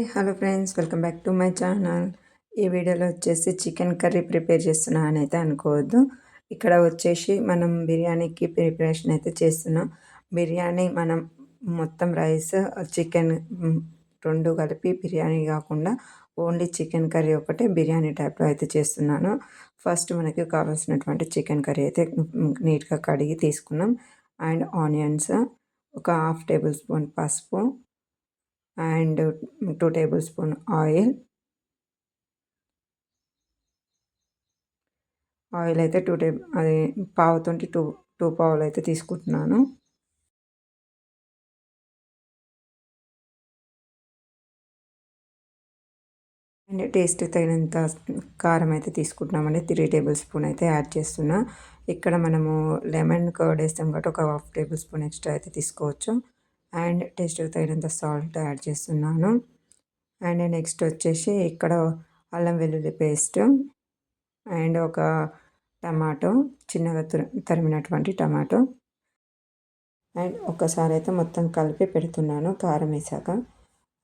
Hi hello friends welcome back to my channel. ఈ వీడియోలో వచ్చేసి చికెన్ కర్రీ ప్రిపేర్ చేస్తున్నా అని అయితే అనుకోవద్దు. ఇక్కడ వచ్చేసి మనం బిర్యానీకి ప్రిపరేషన్ అయితే చేస్తున్నాం. బిర్యానీ మనం మొత్తం రైస్ చికెన్ రెండు కలిపి బిర్యానీ కాకుండా ఓన్లీ చికెన్ కర్రీ ఒకటే బిర్యానీ టైప్లో అయితే చేస్తున్నాను. ఫస్ట్ మనకి కావాల్సినటువంటి చికెన్ కర్రీ అయితే నీట్గా కడిగి తీసుకున్నాం. అండ్ ఆనియన్స్ ఒక హాఫ్ టేబుల్ స్పూన్ పసుపు and two tablespoon oil. Oil అయితే టూ టేబుల్ అది పావుతోటి టూ టూ పావులు అయితే తీసుకుంటున్నాను. అండ్ టేస్ట్ తగినంత కారం అయితే తీసుకుంటున్నామండి. త్రీ టేబుల్ స్పూన్ అయితే యాడ్ చేస్తున్నా. ఇక్కడ మనము లెమన్ కర్డ్ వేస్తాం కాబట్టి ఒక హాఫ్ టేబుల్ స్పూన్ ఎక్స్ట్రా అయితే తీసుకోవచ్చు. అండ్ టేస్ట్ తగినంత సాల్ట్ యాడ్ చేస్తున్నాను. అండ్ నెక్స్ట్ వచ్చేసి ఇక్కడ అల్లం వెల్లుల్లి పేస్ట్ అండ్ ఒక టమాటో చిన్నగా తరిమినటువంటి టమాటో. అండ్ ఒకసారి అయితే మొత్తం కలిపి పెడుతున్నాను కారం వేసాక.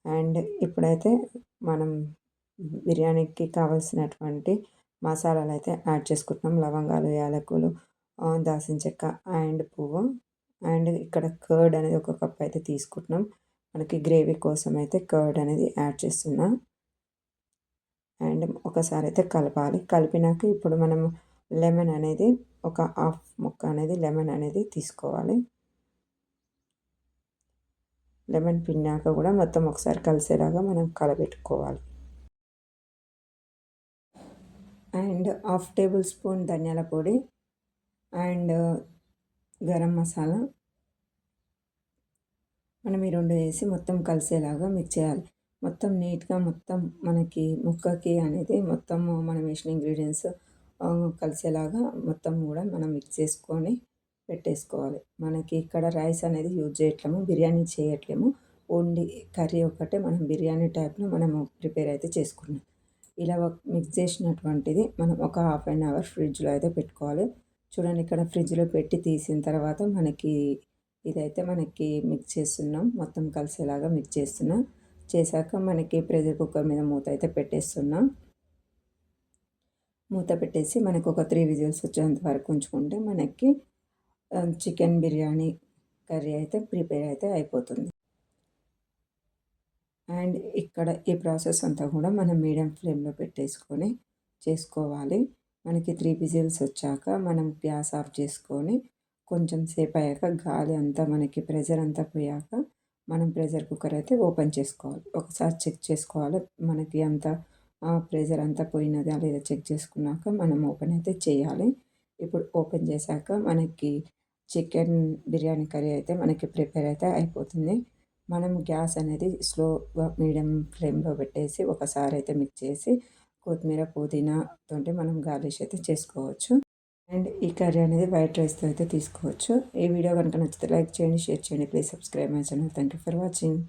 అండ్ ఇప్పుడైతే మనం బిర్యానీకి కావాల్సినటువంటి మసాలాలు అయితే యాడ్ చేసుకుంటున్నాం. లవంగాలు యాలకులు దాల్చిన చెక్క అండ్ పువ్వు. అండ్ ఇక్కడ కర్డ్ అనేది ఒక కప్ అయితే తీసుకుంటున్నాం. మనకి గ్రేవీ కోసం అయితే కర్డ్ అనేది యాడ్ చేస్తున్నాం. అండ్ ఒకసారి అయితే కలపాలి. కలిపినాక ఇప్పుడు మనం లెమన్ అనేది ఒక హాఫ్ ముక్క అనేది లెమన్ అనేది తీసుకోవాలి. లెమన్ పిన్నాక కూడా మొత్తం ఒకసారి కలిసేలాగా మనం కలబెట్టుకోవాలి. అండ్ హాఫ్ టేబుల్ స్పూన్ ధనియాల పొడి అండ్ గరం మసాలా. మనం ఈ రెండు వేసి మొత్తం కలిసేలాగా మిక్స్ చేయాలి. మొత్తం నీట్గా మొత్తం మనకి ముక్కకి అనేది మొత్తం మనం వేసిన ఇంగ్రీడియంట్స్ కలిసేలాగా మొత్తం కూడా మనం మిక్స్ చేసుకొని పెట్టేసుకోవాలి. మనకి ఇక్కడ రైస్ అనేది యూజ్ చేయట్లేము బిర్యానీ చేయట్లేము. ఓన్లీ కర్రీ ఒకటే మనం బిర్యానీ టైప్లో మనం ప్రిపేర్ అయితే చేసుకున్నాం. ఇలా మిక్స్ చేసినటువంటిది మనం ఒక హాఫ్ అన్ అవర్ ఫ్రిడ్జ్లో అయితే పెట్టుకోవాలి. చూడండి ఇక్కడ ఫ్రిడ్జ్లో పెట్టి తీసిన తర్వాత మనకి ఇదైతే మనకి మిక్స్ చేస్తున్నాం. మొత్తం కలిసేలాగా మిక్స్ చేస్తున్నాం. చేశాక మనకి ప్రెషర్ కుక్కర్ మీద మూత అయితే పెట్టేస్తున్నాం. మూత పెట్టేసి మనకు ఒక త్రీ విజిల్స్ వచ్చేంత వరకు ఉంచుకుంటే మనకి చికెన్ బిర్యానీ కర్రీ అయితే ప్రిపేర్ అయితే అయిపోతుంది. అండ్ ఇక్కడ ఈ ప్రాసెస్ అంతా కూడా మనం మీడియం ఫ్లేమ్లో పెట్టేసుకొని చేసుకోవాలి. మనకి త్రీ విజిల్స్ వచ్చాక మనం గ్యాస్ ఆఫ్ చేసుకొని కొంచెం సేపు అయ్యాక గాలి అంతా మనకి ప్రెషర్ అంతా పోయాక మనం ప్రెషర్ కుక్కర్ అయితే ఓపెన్ చేసుకోవాలి. ఒకసారి చెక్ చేసుకోవాలి. మనకి అంత ప్రెషర్ అంతా పోయినదా లేదా చెక్ చేసుకున్నాక మనం ఓపెన్ అయితే చేయాలి. ఇప్పుడు ఓపెన్ చేశాక మనకి చికెన్ బిర్యానీ కర్రీ అయితే మనకి ప్రిపేర్ అయితే అయిపోతుంది. మనం గ్యాస్ అనేది స్లోగా మీడియం ఫ్లేమ్లో పెట్టేసి ఒకసారి అయితే మిక్స్ చేసి కొత్తిమీర పుదీనా మనం గార్లిష్ అయితే చేసుకోవచ్చు. అండ్ ఈ కర్రీ అనేది వైట్ రైస్తో అయితే తీసుకోవచ్చు. ఈ వీడియో కనుక నచ్చితే లైక్ చేయండి షేర్ చేయండి. Please subscribe my channel. Thank you for watching.